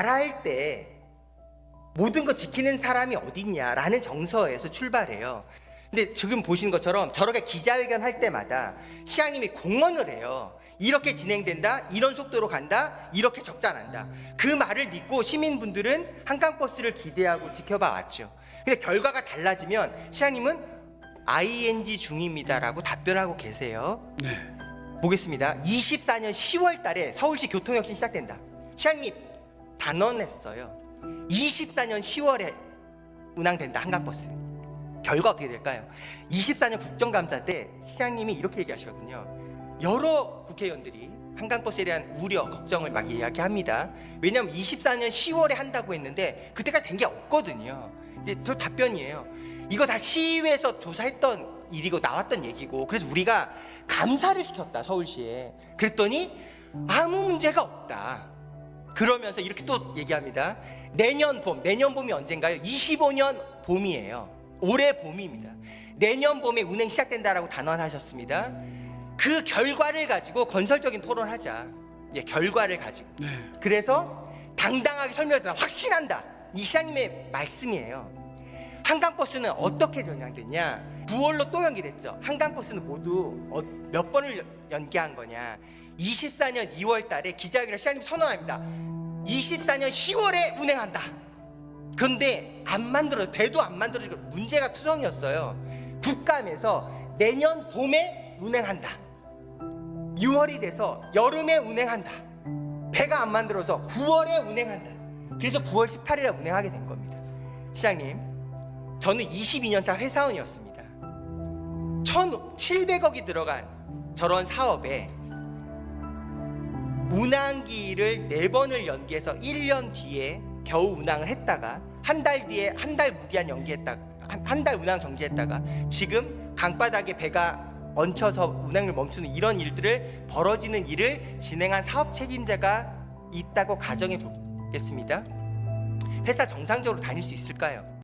말할 때 모든 거 지키는 사람이 어딨냐라는 정서에서 출발해요. 근데 지금 보시는 것처럼 저렇게 기자회견 할 때마다 시장님이 공언을 해요. 이렇게 진행된다, 이런 속도로 간다, 이렇게 적자 난다. 그 말을 믿고 시민분들은 한강버스를 기대하고 지켜봐 왔죠. 근데 결과가 달라지면 시장님은 ING 중입니다라고 답변하고 계세요. 네. 보겠습니다. 24년 10월 달에 서울시 교통혁신 시작된다. 시장님 단언했어요. 24년 10월에 운항된다 한강버스. 결과 어떻게 될까요? 24년 국정감사 때 시장님이 이렇게 얘기하시거든요. 여러 국회의원들이 한강버스에 대한 우려, 걱정을 막 이야기합니다. 왜냐하면 24년 10월에 한다고 했는데 그때까지 된게 없거든요. 이제 저 답변이에요. 이거 다 시의회에서 조사했던 일이고 나왔던 얘기고 그래서 우리가 감사를 시켰다 서울시에. 그랬더니 아무 문제가 없다. 그러면서 이렇게 또 얘기합니다. 내년 봄, 내년 봄이 언젠가요? 25년 봄이에요. 올해 봄입니다. 내년 봄에 운행 시작된다라고 단언하셨습니다. 그 결과를 가지고 건설적인 토론하자. 예, 결과를 가지고. 네. 그래서 당당하게 설명했다. 확신한다. 이 시장님의 말씀이에요. 한강버스는 어떻게 전향됐냐? 9월로 또 연기됐죠. 한강버스는 모두 어- 몇 번을 연기한 거냐? 24년 2월 달에 기자회견을 시장님 선언합니다. 24년 10월에 운행한다. 근데 안 만들어 배도 안 만들어지고 문제가 투성이었어요. 국감에서 내년 봄에 운행한다. 6월이 돼서 여름에 운행한다. 배가 안 만들어서 9월에 운행한다. 그래서 9월 18일에 운행하게 된 겁니다. 시장님, 저는 22년차 회사원이었습니다. 1,700억이 들어간 저런 사업에 운항기를 네 번을 연기해서 1년 뒤에 겨우 운항을 했다가 한 달 뒤에 한 달 무기한 연기했다 한달 운항 정지했다가 지금 강바닥에 배가 얹혀서 운행을 멈추는 이런 일들을 벌어지는 일을 진행한 사업 책임자가 있다고 가정해 보겠습니다. 회사 정상적으로 다닐 수 있을까요?